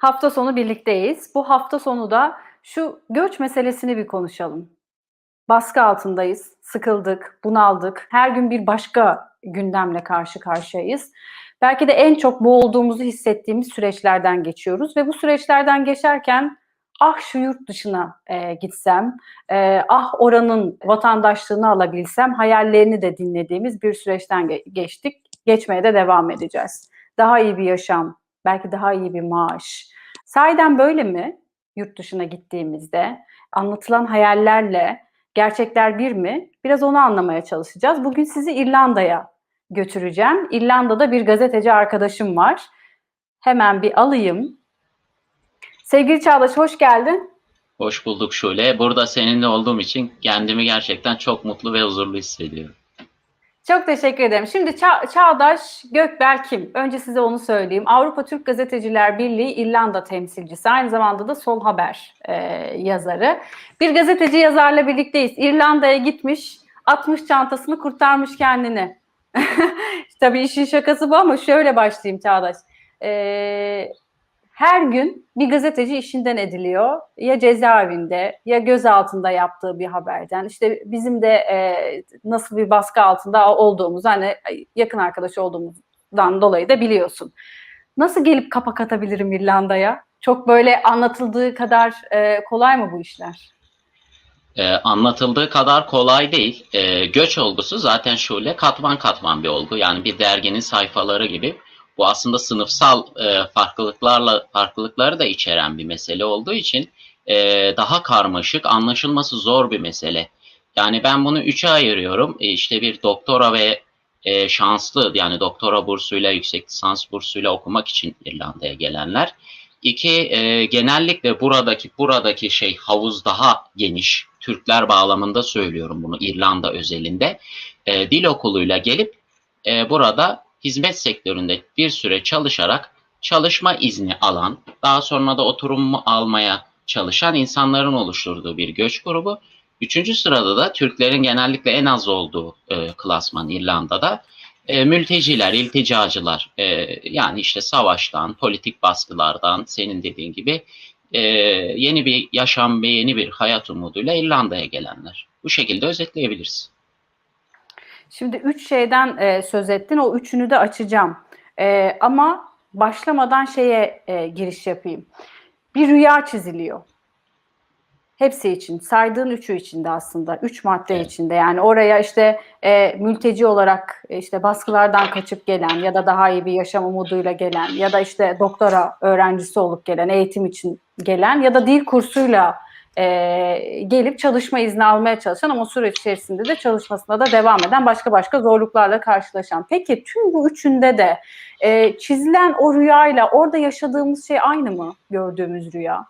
Hafta sonu birlikteyiz. Bu hafta sonu da şu göç meselesini bir konuşalım. Baskı altındayız, sıkıldık, bunaldık. Her gün bir başka gündemle karşı karşıyayız. Belki de en çok boğulduğumuzu hissettiğimiz süreçlerden geçiyoruz ve bu süreçlerden geçerken ah şu yurt dışına e, gitsem, e, ah oranın vatandaşlığını alabilsem hayallerini de dinlediğimiz bir süreçten ge- geçtik. Geçmeye de devam edeceğiz. Daha iyi bir yaşam, belki daha iyi bir maaş. Sahiden böyle mi yurt dışına gittiğimizde? Anlatılan hayallerle gerçekler bir mi? Biraz onu anlamaya çalışacağız. Bugün sizi İrlanda'ya götüreceğim. İrlanda'da bir gazeteci arkadaşım var. Hemen bir alayım. Sevgili Çağdaş hoş geldin. Hoş bulduk Şule. Burada seninle olduğum için kendimi gerçekten çok mutlu ve huzurlu hissediyorum. Çok teşekkür ederim. Şimdi Ça- Çağdaş Gökbel kim? Önce size onu söyleyeyim. Avrupa Türk Gazeteciler Birliği İrlanda temsilcisi. Aynı zamanda da Sol Haber e, yazarı. Bir gazeteci yazarla birlikteyiz. İrlanda'ya gitmiş, atmış çantasını kurtarmış kendini. Tabii işin şakası bu ama şöyle başlayayım Çağdaş. E, her gün bir gazeteci işinden ediliyor. Ya cezaevinde ya gözaltında yaptığı bir haberden. İşte bizim de e, nasıl bir baskı altında olduğumuz hani yakın arkadaş olduğumuzdan dolayı da biliyorsun. Nasıl gelip kapak atabilirim İrlanda'ya? Çok böyle anlatıldığı kadar e, kolay mı bu işler? Ee, anlatıldığı kadar kolay değil. Ee, göç olgusu zaten şöyle katman katman bir olgu. Yani bir derginin sayfaları gibi. Bu aslında sınıfsal e, farklılıklarla farklılıkları da içeren bir mesele olduğu için e, daha karmaşık, anlaşılması zor bir mesele. Yani ben bunu üçe ayırıyorum. E, işte bir doktora ve e, şanslı yani doktora bursuyla, yüksek lisans bursuyla okumak için İrlanda'ya gelenler. İki, e, genellikle buradaki buradaki şey havuz daha geniş. Türkler bağlamında söylüyorum bunu İrlanda özelinde. E, dil okuluyla gelip e, burada hizmet sektöründe bir süre çalışarak çalışma izni alan, daha sonra da oturum almaya çalışan insanların oluşturduğu bir göç grubu. Üçüncü sırada da Türklerin genellikle en az olduğu e, klasman İrlanda'da e, mülteciler, ilticacılar e, yani işte savaştan, politik baskılardan senin dediğin gibi e, yeni bir yaşam ve yeni bir hayat umuduyla İrlanda'ya gelenler. Bu şekilde özetleyebiliriz. Şimdi üç şeyden e, söz ettin. O üçünü de açacağım. E, ama başlamadan şeye e, giriş yapayım. Bir rüya çiziliyor. Hepsi için. Saydığın üçü içinde aslında. Üç madde Evet. içinde. Yani oraya işte e, mülteci olarak e, işte baskılardan kaçıp gelen ya da daha iyi bir yaşam umuduyla gelen ya da işte doktora öğrencisi olup gelen, eğitim için gelen ya da dil kursuyla e, gelip çalışma izni almaya çalışan ama süreç içerisinde de çalışmasına da devam eden başka başka zorluklarla karşılaşan. Peki tüm bu üçünde de e, çizilen o rüyayla orada yaşadığımız şey aynı mı gördüğümüz rüya?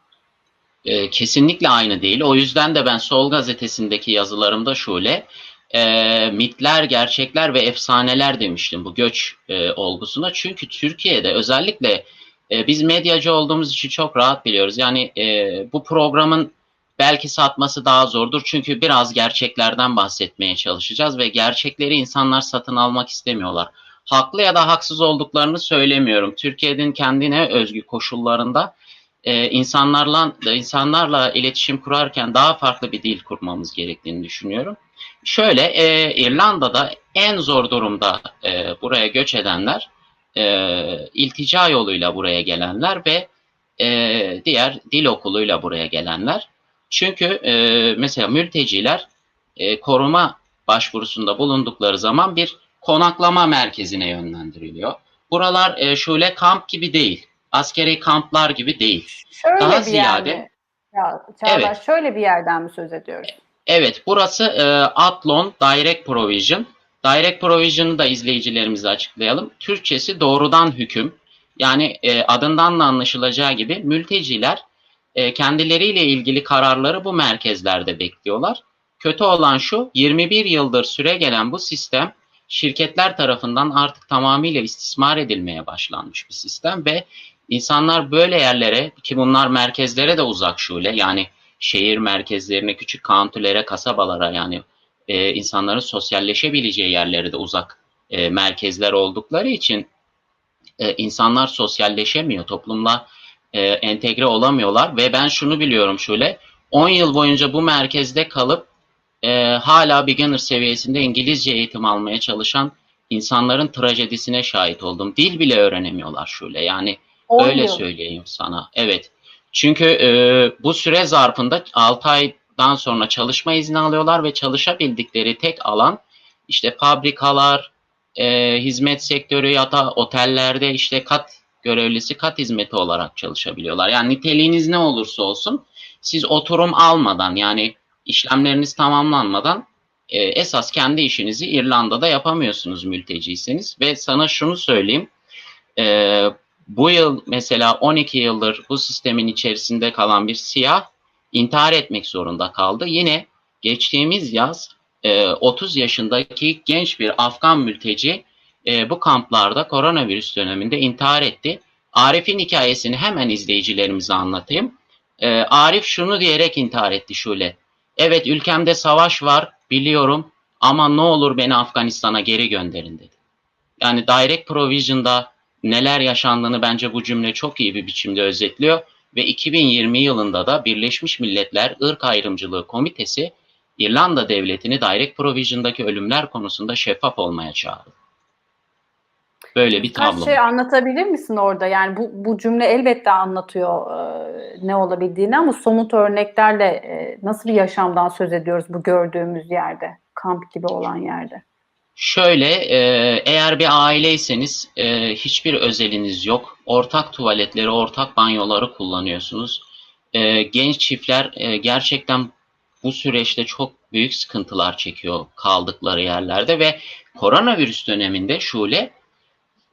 E, kesinlikle aynı değil. O yüzden de ben Sol Gazetesi'ndeki yazılarımda şöyle e, mitler, gerçekler ve efsaneler demiştim bu göç e, olgusuna. Çünkü Türkiye'de özellikle e, biz medyacı olduğumuz için çok rahat biliyoruz. Yani e, bu programın belki satması daha zordur. Çünkü biraz gerçeklerden bahsetmeye çalışacağız ve gerçekleri insanlar satın almak istemiyorlar. Haklı ya da haksız olduklarını söylemiyorum. Türkiye'nin kendine özgü koşullarında e, insanlarla insanlarla iletişim kurarken daha farklı bir dil kurmamız gerektiğini düşünüyorum. Şöyle e, İrlanda'da en zor durumda e, buraya göç edenler e, iltica yoluyla buraya gelenler ve e, diğer dil okuluyla buraya gelenler. Çünkü e, mesela mülteciler e, koruma başvurusunda bulundukları zaman bir konaklama merkezine yönlendiriliyor. Buralar e, şöyle kamp gibi değil askeri kamplar gibi değil. Şöyle Daha bir ziyade- mi? Ya, Çağdaş Evet. şöyle bir yerden mi söz ediyoruz? Evet, burası e, Atlon Direct Provision. Direct Provision'ı da izleyicilerimize açıklayalım. Türkçesi doğrudan hüküm. Yani e, adından da anlaşılacağı gibi mülteciler e, kendileriyle ilgili kararları bu merkezlerde bekliyorlar. Kötü olan şu, 21 yıldır süre gelen bu sistem şirketler tarafından artık tamamıyla istismar edilmeye başlanmış bir sistem ve insanlar böyle yerlere ki bunlar merkezlere de uzak şule yani şehir merkezlerine, küçük kantülere, kasabalara yani e, insanların sosyalleşebileceği yerlere de uzak e, merkezler oldukları için e, insanlar sosyalleşemiyor, toplumla e, entegre olamıyorlar ve ben şunu biliyorum şöyle 10 yıl boyunca bu merkezde kalıp e, hala beginner seviyesinde İngilizce eğitim almaya çalışan insanların trajedisine şahit oldum. Dil bile öğrenemiyorlar şöyle yani 10 öyle söyleyeyim sana. Evet. Çünkü e, bu süre zarfında 6 aydan sonra çalışma izni alıyorlar ve çalışabildikleri tek alan işte fabrikalar, e, hizmet sektörü ya da otellerde işte kat görevlisi kat hizmeti olarak çalışabiliyorlar. Yani niteliğiniz ne olursa olsun siz oturum almadan yani işlemleriniz tamamlanmadan e, esas kendi işinizi İrlanda'da yapamıyorsunuz mülteciyseniz ve sana şunu söyleyeyim e, bu yıl mesela 12 yıldır bu sistemin içerisinde kalan bir siyah intihar etmek zorunda kaldı. Yine geçtiğimiz yaz e, 30 yaşındaki genç bir Afgan mülteci e, bu kamplarda koronavirüs döneminde intihar etti. Arif'in hikayesini hemen izleyicilerimize anlatayım. E, Arif şunu diyerek intihar etti şöyle. Evet ülkemde savaş var biliyorum ama ne olur beni Afganistan'a geri gönderin dedi. Yani Direct Provision'da neler yaşandığını bence bu cümle çok iyi bir biçimde özetliyor ve 2020 yılında da Birleşmiş Milletler Irk Ayrımcılığı Komitesi İrlanda devletini Direct Provision'daki ölümler konusunda şeffaf olmaya çağırdı. Böyle bir Birkaç tablo. şey anlatabilir misin orada? Yani bu, bu cümle elbette anlatıyor e, ne olabildiğini ama somut örneklerle e, nasıl bir yaşamdan söz ediyoruz bu gördüğümüz yerde, kamp gibi olan yerde? Şöyle, e, eğer bir aileyseniz e, hiçbir özeliniz yok. Ortak tuvaletleri, ortak banyoları kullanıyorsunuz. E, genç çiftler e, gerçekten bu süreçte çok büyük sıkıntılar çekiyor kaldıkları yerlerde ve koronavirüs döneminde şöyle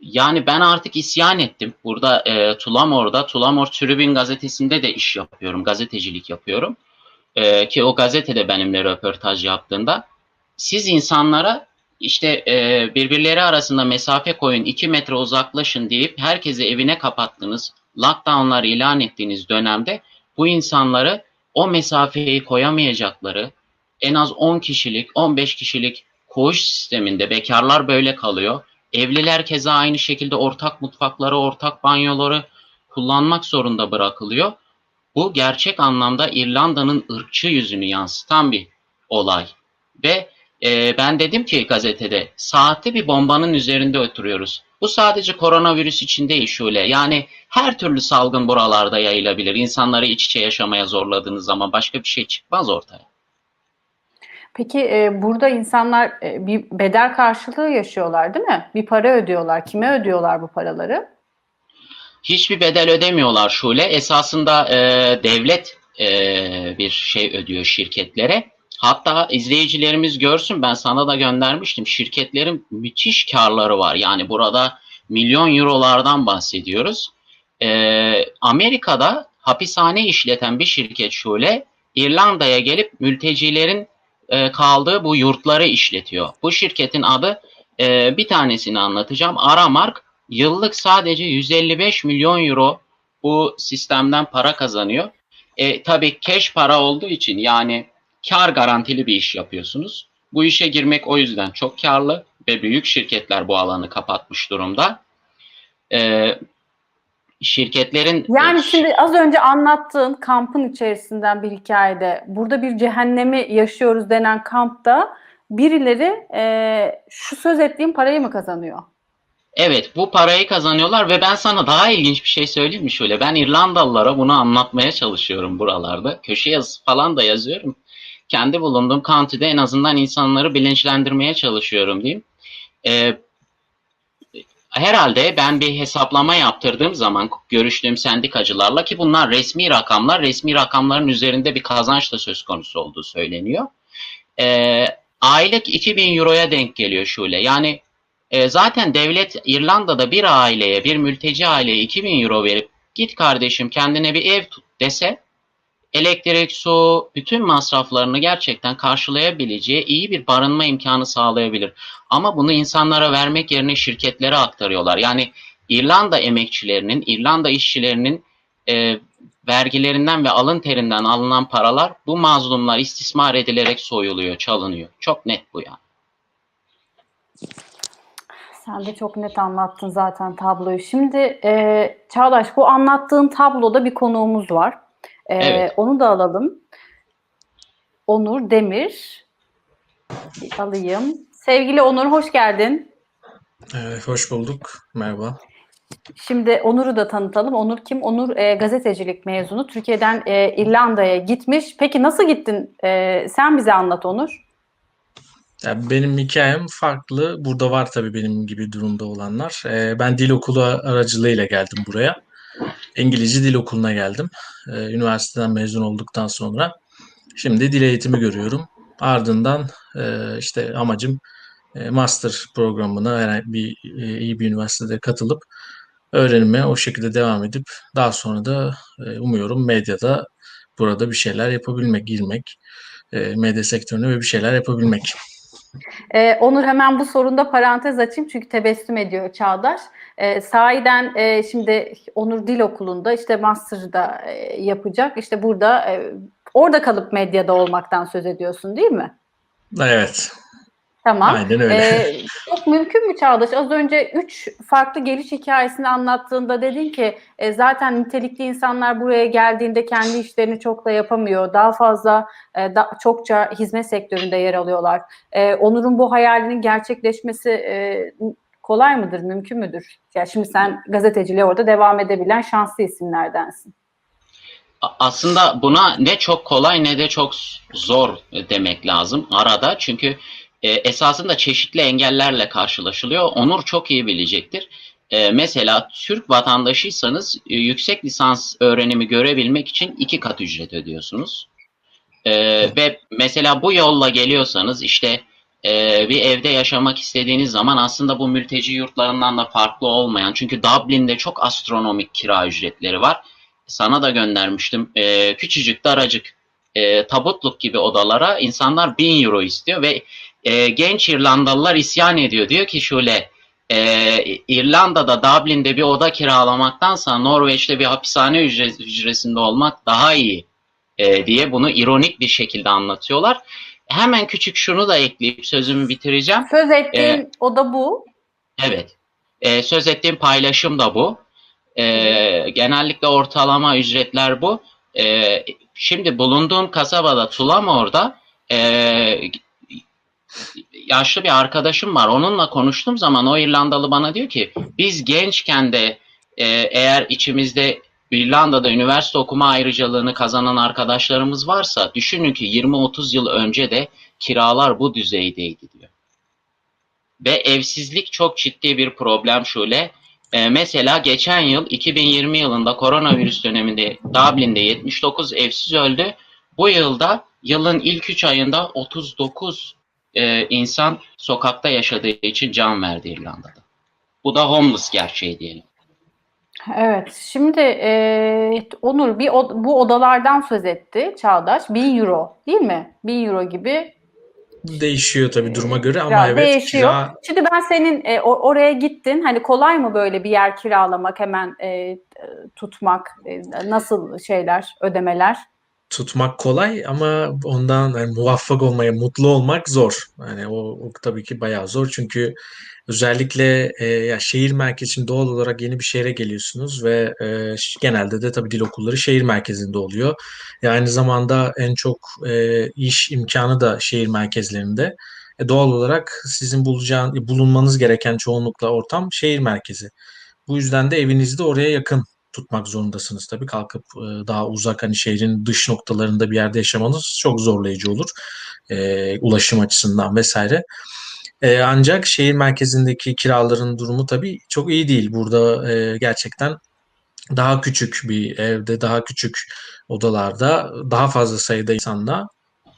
yani ben artık isyan ettim. Burada e, Tulamor'da, Tulamor Tribün gazetesinde de iş yapıyorum, gazetecilik yapıyorum. E, ki o gazetede benimle röportaj yaptığında siz insanlara işte e, birbirleri arasında mesafe koyun, 2 metre uzaklaşın deyip herkesi evine kapattınız, lockdownlar ilan ettiğiniz dönemde bu insanları o mesafeyi koyamayacakları en az 10 kişilik, 15 kişilik koğuş sisteminde bekarlar böyle kalıyor. Evliler keza aynı şekilde ortak mutfakları, ortak banyoları kullanmak zorunda bırakılıyor. Bu gerçek anlamda İrlanda'nın ırkçı yüzünü yansıtan bir olay. Ve e, ben dedim ki gazetede saatli bir bombanın üzerinde oturuyoruz. Bu sadece koronavirüs için değil şöyle. Yani her türlü salgın buralarda yayılabilir. İnsanları iç içe yaşamaya zorladığınız zaman başka bir şey çıkmaz ortaya. Peki e, burada insanlar e, bir bedel karşılığı yaşıyorlar değil mi? Bir para ödüyorlar. Kime ödüyorlar bu paraları? Hiçbir bedel ödemiyorlar Şule. Esasında e, devlet e, bir şey ödüyor şirketlere. Hatta izleyicilerimiz görsün ben sana da göndermiştim. Şirketlerin müthiş karları var. Yani burada milyon eurolardan bahsediyoruz. E, Amerika'da hapishane işleten bir şirket Şule İrlanda'ya gelip mültecilerin e, kaldığı bu yurtları işletiyor. Bu şirketin adı e, bir tanesini anlatacağım. Aramark yıllık sadece 155 milyon euro bu sistemden para kazanıyor. E, tabii cash para olduğu için yani kar garantili bir iş yapıyorsunuz. Bu işe girmek o yüzden çok karlı ve büyük şirketler bu alanı kapatmış durumda. E, şirketlerin Yani şimdi az önce anlattığın kampın içerisinden bir hikayede burada bir cehennemi yaşıyoruz denen kampta birileri e, şu söz ettiğim parayı mı kazanıyor? Evet bu parayı kazanıyorlar ve ben sana daha ilginç bir şey söyleyeyim mi şöyle. Ben İrlandalılara bunu anlatmaya çalışıyorum buralarda. Köşe yazısı falan da yazıyorum. Kendi bulunduğum county'de en azından insanları bilinçlendirmeye çalışıyorum diyeyim. Ee, herhalde ben bir hesaplama yaptırdığım zaman görüştüğüm sendikacılarla ki bunlar resmi rakamlar, resmi rakamların üzerinde bir kazanç da söz konusu olduğu söyleniyor. Ee, aylık 2000 euroya denk geliyor şöyle. Yani e, zaten devlet İrlanda'da bir aileye, bir mülteci aileye 2000 euro verip git kardeşim kendine bir ev tut dese elektrik, su, bütün masraflarını gerçekten karşılayabileceği iyi bir barınma imkanı sağlayabilir. Ama bunu insanlara vermek yerine şirketlere aktarıyorlar. Yani İrlanda emekçilerinin, İrlanda işçilerinin e, vergilerinden ve alın terinden alınan paralar bu mazlumlar istismar edilerek soyuluyor, çalınıyor. Çok net bu yani. Sen de çok net anlattın zaten tabloyu. Şimdi e, Çağdaş bu anlattığın tabloda bir konuğumuz var. E, Evet. Onu da alalım. Onur Demir. Bir alayım. Sevgili Onur hoş geldin. Evet, hoş bulduk. Merhaba. Şimdi Onur'u da tanıtalım. Onur kim? Onur e, gazetecilik mezunu. Türkiye'den e, İrlanda'ya gitmiş. Peki nasıl gittin? E, sen bize anlat Onur. Yani benim hikayem farklı. Burada var tabii benim gibi durumda olanlar. Ee, ben dil okulu aracılığıyla geldim buraya. İngilizce dil okuluna geldim. Ee, üniversiteden mezun olduktan sonra. Şimdi dil eğitimi görüyorum. Ardından e, işte amacım e, master programına herhangi bir e, iyi bir üniversitede katılıp öğrenime o şekilde devam edip daha sonra da e, umuyorum medyada burada bir şeyler yapabilmek, girmek, e, medya sektörüne ve bir şeyler yapabilmek. Ee, Onur hemen bu sorunda parantez açayım çünkü tebessüm ediyor Çağdaş. Ee, sahiden e, şimdi Onur Dil Okulu'nda işte master'da e, yapacak. İşte burada e, orada kalıp medyada olmaktan söz ediyorsun değil mi? Evet, Tamam. aynen öyle. Ee, çok mümkün mü Çağdaş? Az önce üç farklı geliş hikayesini anlattığında dedin ki e, zaten nitelikli insanlar buraya geldiğinde kendi işlerini çok da yapamıyor. Daha fazla e, da, çokça hizmet sektöründe yer alıyorlar. E, Onur'un bu hayalinin gerçekleşmesi e, kolay mıdır, mümkün müdür? Ya şimdi sen gazeteciliğe orada devam edebilen şanslı isimlerdensin. Aslında buna ne çok kolay ne de çok zor demek lazım arada. Çünkü e, esasında çeşitli engellerle karşılaşılıyor. Onur çok iyi bilecektir. E, mesela Türk vatandaşıysanız e, yüksek lisans öğrenimi görebilmek için iki kat ücret ödüyorsunuz. E, ve mesela bu yolla geliyorsanız işte e, bir evde yaşamak istediğiniz zaman aslında bu mülteci yurtlarından da farklı olmayan çünkü Dublin'de çok astronomik kira ücretleri var sana da göndermiştim. Ee, küçücük daracık e, tabutluk gibi odalara insanlar 1000 euro istiyor ve e, genç İrlandalılar isyan ediyor. Diyor ki şöyle e, İrlanda'da Dublin'de bir oda kiralamaktansa Norveç'te bir hapishane ücret, hücresinde olmak daha iyi e, diye bunu ironik bir şekilde anlatıyorlar. Hemen küçük şunu da ekleyip sözümü bitireceğim. Söz ettiğin o da bu. Evet. Ee, söz ettiğim paylaşım da bu. Ee, genellikle ortalama ücretler bu. Ee, şimdi bulunduğum kasabada Tulamor'da ee, yaşlı bir arkadaşım var. Onunla konuştuğum zaman o İrlandalı bana diyor ki biz gençken de ee, eğer içimizde İrlanda'da üniversite okuma ayrıcalığını kazanan arkadaşlarımız varsa düşünün ki 20-30 yıl önce de kiralar bu düzeydeydi diyor. Ve evsizlik çok ciddi bir problem şöyle. Ee, mesela geçen yıl 2020 yılında koronavirüs döneminde Dublin'de 79 evsiz öldü. Bu yılda yılın ilk 3 ayında 39 e, insan sokakta yaşadığı için can verdi İrlanda'da. Bu da homeless gerçeği diyelim. Evet, şimdi e, Onur bir od- bu odalardan söz etti Çağdaş. 1000 euro değil mi? 1000 euro gibi Değişiyor tabii duruma göre ama kira evet değişiyor. kira Şimdi ben senin e, o- oraya gittin. Hani kolay mı böyle bir yer kiralamak, hemen e, tutmak, e, nasıl şeyler, ödemeler? Tutmak kolay ama ondan yani muvaffak olmaya, mutlu olmak zor. Yani o, o tabii ki bayağı zor çünkü özellikle e, ya şehir merkezi için doğal olarak yeni bir şehre geliyorsunuz ve e, genelde de tabii dil okulları şehir merkezinde oluyor. Ya aynı zamanda en çok e, iş imkanı da şehir merkezlerinde. E, doğal olarak sizin bulacağın, bulunmanız gereken çoğunlukla ortam şehir merkezi. Bu yüzden de evinizi de oraya yakın tutmak zorundasınız tabii. Kalkıp e, daha uzak hani şehrin dış noktalarında bir yerde yaşamanız çok zorlayıcı olur. E, ulaşım açısından vesaire. E, ancak şehir merkezindeki kiraların durumu tabii çok iyi değil. Burada e, gerçekten daha küçük bir evde, daha küçük odalarda, daha fazla sayıda insanla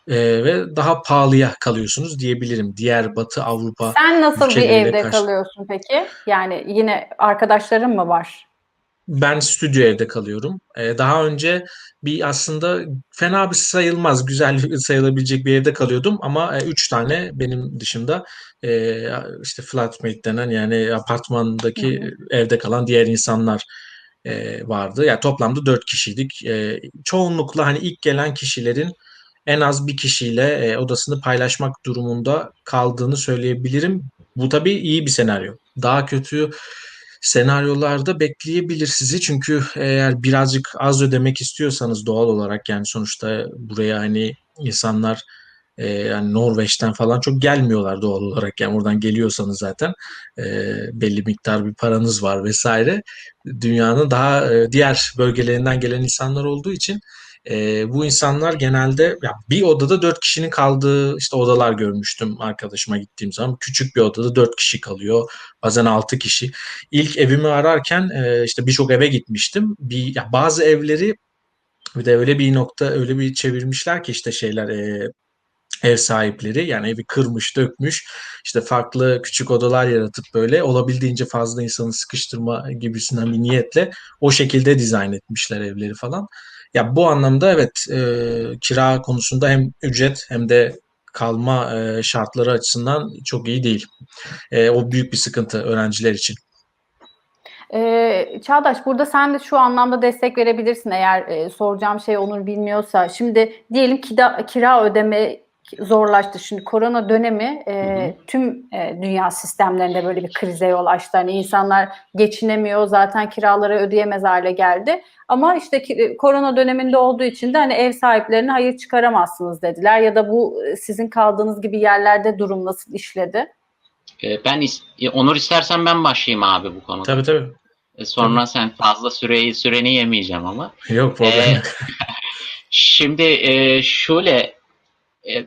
e, ve daha pahalıya kalıyorsunuz diyebilirim. Diğer Batı Avrupa Sen nasıl bir evde karşı- kalıyorsun peki? Yani yine arkadaşların mı var? Ben stüdyo evde kalıyorum. Ee, daha önce bir aslında fena bir sayılmaz, güzel sayılabilecek bir evde kalıyordum ama e, üç tane benim dışında e, işte flatmate denen yani apartmandaki Hı evde kalan diğer insanlar e, vardı. Yani toplamda dört kişiydik. E, çoğunlukla hani ilk gelen kişilerin en az bir kişiyle e, odasını paylaşmak durumunda kaldığını söyleyebilirim. Bu tabii iyi bir senaryo. daha kötü senaryolarda bekleyebilir sizi. Çünkü eğer birazcık az ödemek istiyorsanız doğal olarak yani sonuçta buraya hani insanlar e, yani Norveç'ten falan çok gelmiyorlar doğal olarak. Yani oradan geliyorsanız zaten e, belli miktar bir paranız var vesaire. Dünyanın daha e, diğer bölgelerinden gelen insanlar olduğu için e, bu insanlar genelde ya bir odada dört kişinin kaldığı işte odalar görmüştüm arkadaşıma gittiğim zaman. Küçük bir odada dört kişi kalıyor. Bazen altı kişi. İlk evimi ararken e, işte birçok eve gitmiştim. Bir ya bazı evleri bir de öyle bir nokta öyle bir çevirmişler ki işte şeyler e, ev sahipleri yani evi kırmış dökmüş işte farklı küçük odalar yaratıp böyle olabildiğince fazla insanı sıkıştırma gibisinden bir niyetle o şekilde dizayn etmişler evleri falan. Ya bu anlamda evet e, kira konusunda hem ücret hem de kalma e, şartları açısından çok iyi değil. E, o büyük bir sıkıntı öğrenciler için. Ee, Çağdaş burada sen de şu anlamda destek verebilirsin eğer e, soracağım şey Onur bilmiyorsa. Şimdi diyelim ki da, kira ödeme zorlaştı. Şimdi korona dönemi e, Hı hı. tüm e, dünya sistemlerinde böyle bir krize yol açtı. Hani insanlar geçinemiyor zaten kiraları ödeyemez hale geldi. Ama işte ki- korona döneminde olduğu için de hani ev sahiplerine hayır çıkaramazsınız dediler. Ya da bu e, sizin kaldığınız gibi yerlerde durum nasıl işledi? E, ben is- e, Onur istersen ben başlayayım abi bu konuda. Tabii tabii. E, Sonra sen fazla süreyi süreni yemeyeceğim ama. Yok problem Ee, yok. Şimdi e, şöyle e,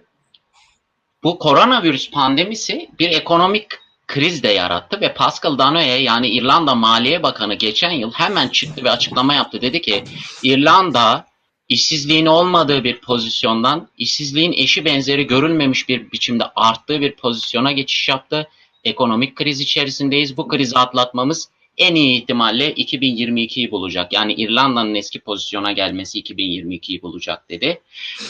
bu koronavirüs pandemisi bir ekonomik kriz de yarattı ve Pascal Danoye yani İrlanda Maliye Bakanı geçen yıl hemen çıktı ve açıklama yaptı. Dedi ki İrlanda işsizliğin olmadığı bir pozisyondan işsizliğin eşi benzeri görülmemiş bir biçimde arttığı bir pozisyona geçiş yaptı. Ekonomik kriz içerisindeyiz. Bu krizi atlatmamız en iyi ihtimalle 2022'yi bulacak. Yani İrlanda'nın eski pozisyona gelmesi 2022'yi bulacak dedi.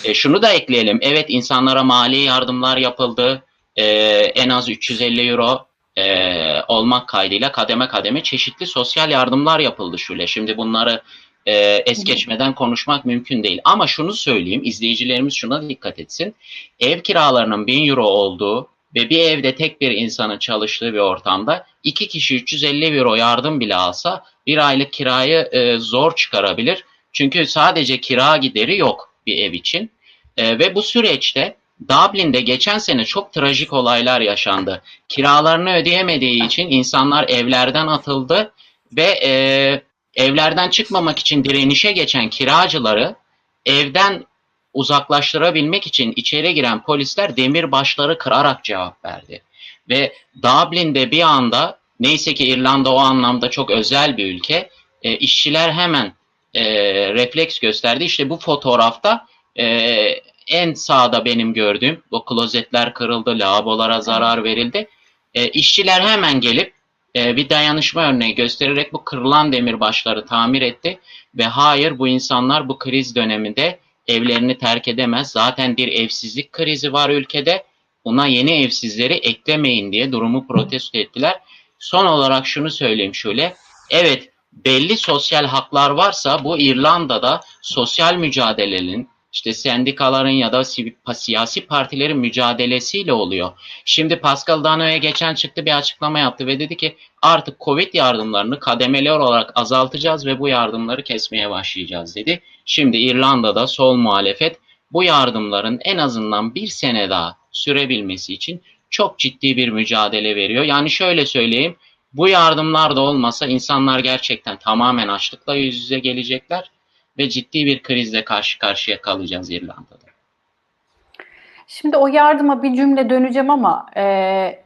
E, şunu da ekleyelim. Evet insanlara mali yardımlar yapıldı. E, en az 350 euro e, olmak kaydıyla kademe kademe çeşitli sosyal yardımlar yapıldı şöyle. Şimdi bunları e, es geçmeden konuşmak mümkün değil. Ama şunu söyleyeyim, izleyicilerimiz şuna dikkat etsin. Ev kiralarının 1000 euro olduğu ve bir evde tek bir insanın çalıştığı bir ortamda iki kişi 350 euro yardım bile alsa bir aylık kirayı e, zor çıkarabilir. Çünkü sadece kira gideri yok bir ev için. E, ve bu süreçte Dublin'de geçen sene çok trajik olaylar yaşandı. Kiralarını ödeyemediği için insanlar evlerden atıldı ve e, evlerden çıkmamak için direnişe geçen kiracıları evden uzaklaştırabilmek için içeri giren polisler demirbaşları kırarak cevap verdi. Ve Dublin'de bir anda neyse ki İrlanda o anlamda çok özel bir ülke. E, işçiler hemen e, refleks gösterdi. İşte bu fotoğrafta e, en sağda benim gördüğüm bu klozetler kırıldı, lavabolara zarar verildi. E, işçiler hemen gelip e, bir dayanışma örneği göstererek bu kırılan demirbaşları tamir etti ve hayır bu insanlar bu kriz döneminde evlerini terk edemez. Zaten bir evsizlik krizi var ülkede. Buna yeni evsizleri eklemeyin diye durumu protesto ettiler. Son olarak şunu söyleyeyim şöyle. Evet belli sosyal haklar varsa bu İrlanda'da sosyal mücadelenin işte sendikaların ya da siyasi partilerin mücadelesiyle oluyor. Şimdi Pascal Dano'ya geçen çıktı bir açıklama yaptı ve dedi ki artık Covid yardımlarını kademeli olarak azaltacağız ve bu yardımları kesmeye başlayacağız dedi. Şimdi İrlanda'da sol muhalefet bu yardımların en azından bir sene daha sürebilmesi için çok ciddi bir mücadele veriyor. Yani şöyle söyleyeyim, bu yardımlar da olmasa insanlar gerçekten tamamen açlıkla yüz yüze gelecekler ve ciddi bir krizle karşı karşıya kalacağız İrlanda'da. Şimdi o yardıma bir cümle döneceğim ama e,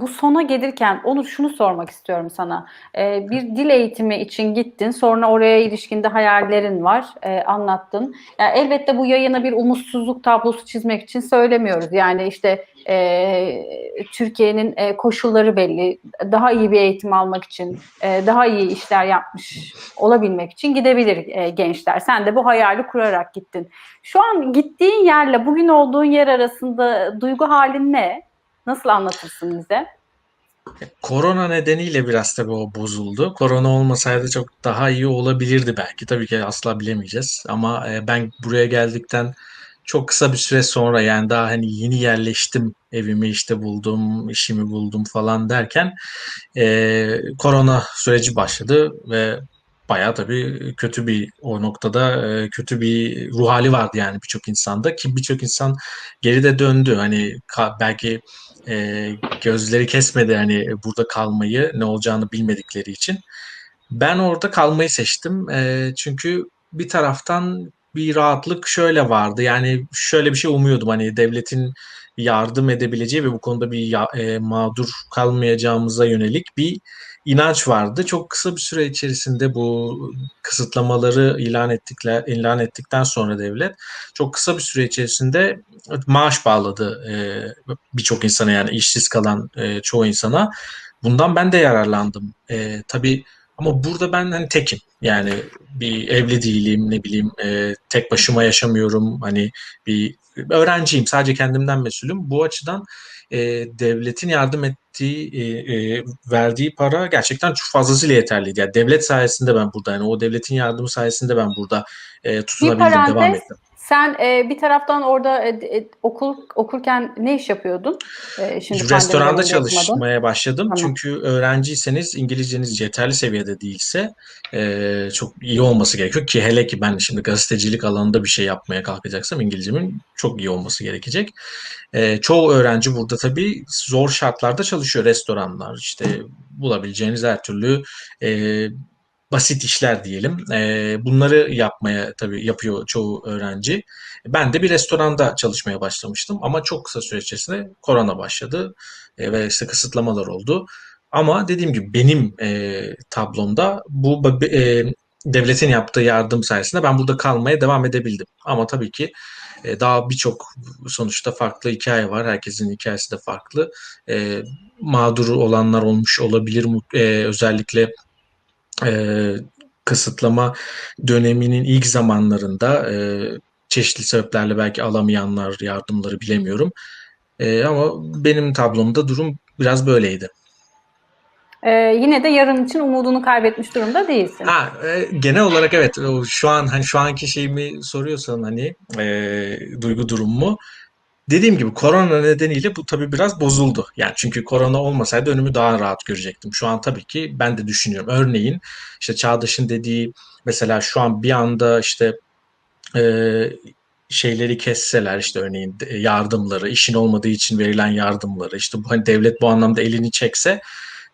bu sona gelirken Onur şunu sormak istiyorum sana. E, bir dil eğitimi için gittin, sonra oraya ilişkinde hayallerin var, e, anlattın. Yani elbette bu yayına bir umutsuzluk tablosu çizmek için söylemiyoruz. Yani işte e, Türkiye'nin e, koşulları belli. Daha iyi bir eğitim almak için, e, daha iyi işler yapmış olabilmek için gidebilir e, gençler. Sen de bu hayali kurarak gittin. Şu an gittiğin yerle bugün olduğun yer arasında duygu halin ne? Nasıl anlatırsın bize? Korona nedeniyle biraz tabii o bozuldu. Korona olmasaydı çok daha iyi olabilirdi belki. Tabii ki asla bilemeyeceğiz. Ama e, ben buraya geldikten çok kısa bir süre sonra yani daha hani yeni yerleştim, evimi işte buldum, işimi buldum falan derken e, korona süreci başladı ve bayağı tabii kötü bir o noktada e, kötü bir ruh hali vardı yani birçok insanda ki birçok insan geride döndü. Hani ka- belki e, gözleri kesmedi hani burada kalmayı ne olacağını bilmedikleri için. Ben orada kalmayı seçtim. E, çünkü bir taraftan bir rahatlık şöyle vardı. Yani şöyle bir şey umuyordum hani devletin yardım edebileceği ve bu konuda bir ya- e, mağdur kalmayacağımıza yönelik bir inanç vardı. Çok kısa bir süre içerisinde bu kısıtlamaları ilan ettikler ilan ettikten sonra devlet çok kısa bir süre içerisinde maaş bağladı e, birçok insana yani işsiz kalan e, çoğu insana. Bundan ben de yararlandım. E, tabii ama burada ben hani tekim. Yani bir evli değilim, ne bileyim, e, tek başıma yaşamıyorum. Hani bir öğrenciyim, sadece kendimden mesulüm. Bu açıdan e, devletin yardım ettiği, e, e, verdiği para gerçekten çok fazlasıyla yeterliydi. Yani devlet sayesinde ben burada, yani o devletin yardımı sayesinde ben burada e, tutunabildim, devam ettim. Sen e, bir taraftan orada e, e, okul okurken ne iş yapıyordun? E, şimdi Restoranda çalışmaya başladım. Tamam. Çünkü öğrenciyseniz İngilizceniz yeterli seviyede değilse e, çok iyi olması gerekiyor ki hele ki ben şimdi gazetecilik alanında bir şey yapmaya kalkacaksam İngilizcemin çok iyi olması gerekecek. E, çoğu öğrenci burada tabii zor şartlarda çalışıyor. Restoranlar işte bulabileceğiniz her türlü e, basit işler diyelim. E, bunları yapmaya tabii yapıyor çoğu öğrenci. Ben de bir restoranda çalışmaya başlamıştım ama çok kısa süre içerisinde korona başladı e, ve işte kısıtlamalar oldu. Ama dediğim gibi benim e, tablomda bu e, devletin yaptığı yardım sayesinde ben burada kalmaya devam edebildim. Ama tabii ki daha birçok sonuçta farklı hikaye var. Herkesin hikayesi de farklı. Mağdur olanlar olmuş olabilir. E, özellikle e, kısıtlama döneminin ilk zamanlarında e, çeşitli sebeplerle belki alamayanlar yardımları bilemiyorum. E, ama benim tablomda durum biraz böyleydi. E, yine de yarın için umudunu kaybetmiş durumda değilsin. Ha, e, genel olarak evet. Şu an hani şu anki şeyimi soruyorsan hani e, duygu durumumu Dediğim gibi korona nedeniyle bu tabii biraz bozuldu. Yani çünkü korona olmasaydı önümü daha rahat görecektim. Şu an tabii ki ben de düşünüyorum. Örneğin işte Çağdaş'ın dediği mesela şu an bir anda işte e, şeyleri kesseler işte örneğin yardımları, işin olmadığı için verilen yardımları işte bu hani devlet bu anlamda elini çekse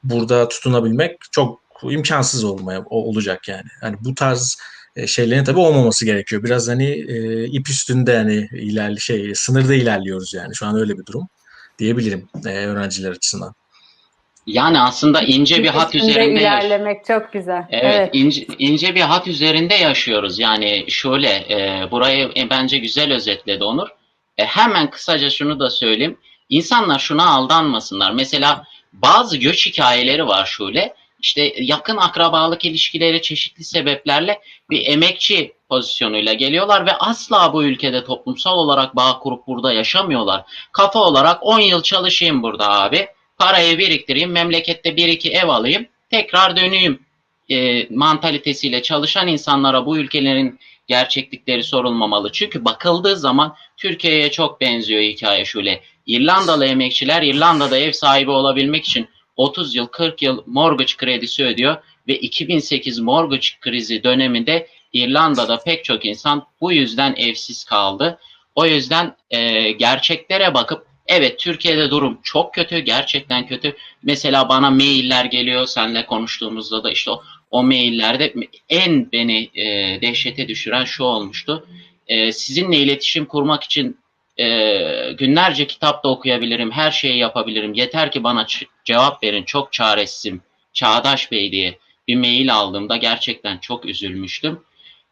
burada tutunabilmek çok imkansız olmaya olacak yani. Yani bu tarz e, şeylerin tabii olmaması gerekiyor. Biraz hani e, ip üstünde hani ilerli şey sınırda ilerliyoruz yani. Şu an öyle bir durum diyebilirim e, öğrenciler açısından. Yani aslında ince bir hat Üstünde üzerinde yaş- ilerlemek çok güzel. Evet, Evet. ince, ince bir hat üzerinde yaşıyoruz. Yani şöyle, e, burayı e, bence güzel özetledi Onur. E, hemen kısaca şunu da söyleyeyim. İnsanlar şuna aldanmasınlar. Mesela bazı göç hikayeleri var şöyle. İşte yakın akrabalık ilişkileri çeşitli sebeplerle bir emekçi pozisyonuyla geliyorlar ve asla bu ülkede toplumsal olarak bağ kurup burada yaşamıyorlar. Kafa olarak 10 yıl çalışayım burada abi. Parayı biriktireyim, memlekette bir iki ev alayım, tekrar döneyim e, mantalitesiyle çalışan insanlara bu ülkelerin gerçeklikleri sorulmamalı. Çünkü bakıldığı zaman Türkiye'ye çok benziyor hikaye şöyle. İrlandalı emekçiler İrlanda'da ev sahibi olabilmek için 30 yıl 40 yıl mortgage kredisi ödüyor ve 2008 mortgage krizi döneminde İrlanda'da pek çok insan bu yüzden evsiz kaldı. O yüzden e, gerçeklere bakıp evet Türkiye'de durum çok kötü gerçekten kötü. Mesela bana mailler geliyor seninle konuştuğumuzda da işte o, o maillerde en beni e, dehşete düşüren şu olmuştu. E, sizinle iletişim kurmak için e, günlerce kitap da okuyabilirim, her şeyi yapabilirim. Yeter ki bana cevap verin, çok çaresizim. Çağdaş Bey diye bir mail aldığımda gerçekten çok üzülmüştüm.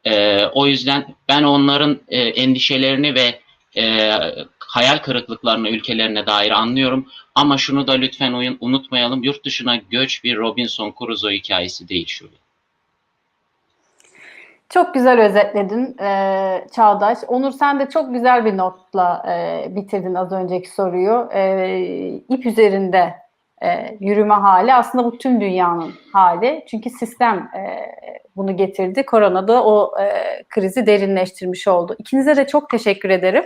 E, o yüzden ben onların e, endişelerini ve e, hayal kırıklıklarını ülkelerine dair anlıyorum. Ama şunu da lütfen unutmayalım. Yurt dışına göç bir Robinson Crusoe hikayesi değil şu. Çok güzel özetledin e, Çağdaş. Onur sen de çok güzel bir notla e, bitirdin az önceki soruyu. E, ip üzerinde e, yürüme hali aslında bu tüm dünyanın hali. Çünkü sistem e, bunu getirdi. Korona da o e, krizi derinleştirmiş oldu. İkinize de çok teşekkür ederim.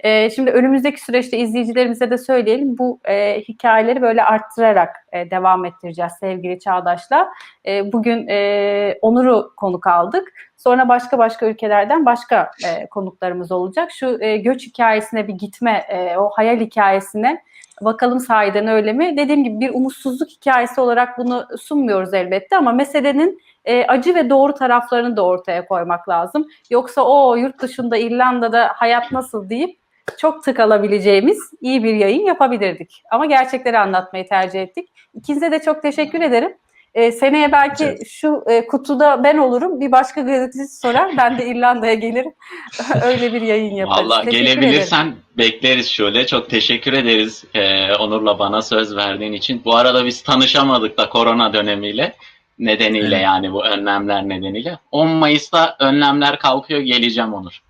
E, şimdi önümüzdeki süreçte izleyicilerimize de söyleyelim. Bu e, hikayeleri böyle arttırarak e, devam ettireceğiz sevgili Çağdaş'la. E, bugün e, Onur'u konuk aldık. Sonra başka başka ülkelerden başka e, konuklarımız olacak. Şu e, göç hikayesine bir gitme, e, o hayal hikayesine bakalım sahiden öyle mi? Dediğim gibi bir umutsuzluk hikayesi olarak bunu sunmuyoruz elbette ama meselenin e, acı ve doğru taraflarını da ortaya koymak lazım. Yoksa o yurt dışında İrlanda'da hayat nasıl deyip çok tık alabileceğimiz iyi bir yayın yapabilirdik. Ama gerçekleri anlatmayı tercih ettik. İkinize de çok teşekkür ederim. E, seneye belki Evet. şu e, kutuda ben olurum. Bir başka gazeteci sorar. Ben de İrlanda'ya gelirim. Öyle bir yayın yaparız. Valla Teşekkür ederim. gelebilirsen bekleriz şöyle. Çok teşekkür ederiz e, Onur'la bana söz verdiğin için. Bu arada biz tanışamadık da korona dönemiyle nedeniyle Evet. yani bu önlemler nedeniyle. 10 Mayıs'ta önlemler kalkıyor geleceğim Onur.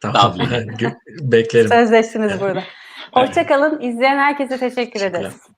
Tamam. Beklerim. Sözleştiniz burada. Hoşçakalın. İzleyen herkese teşekkür ederiz.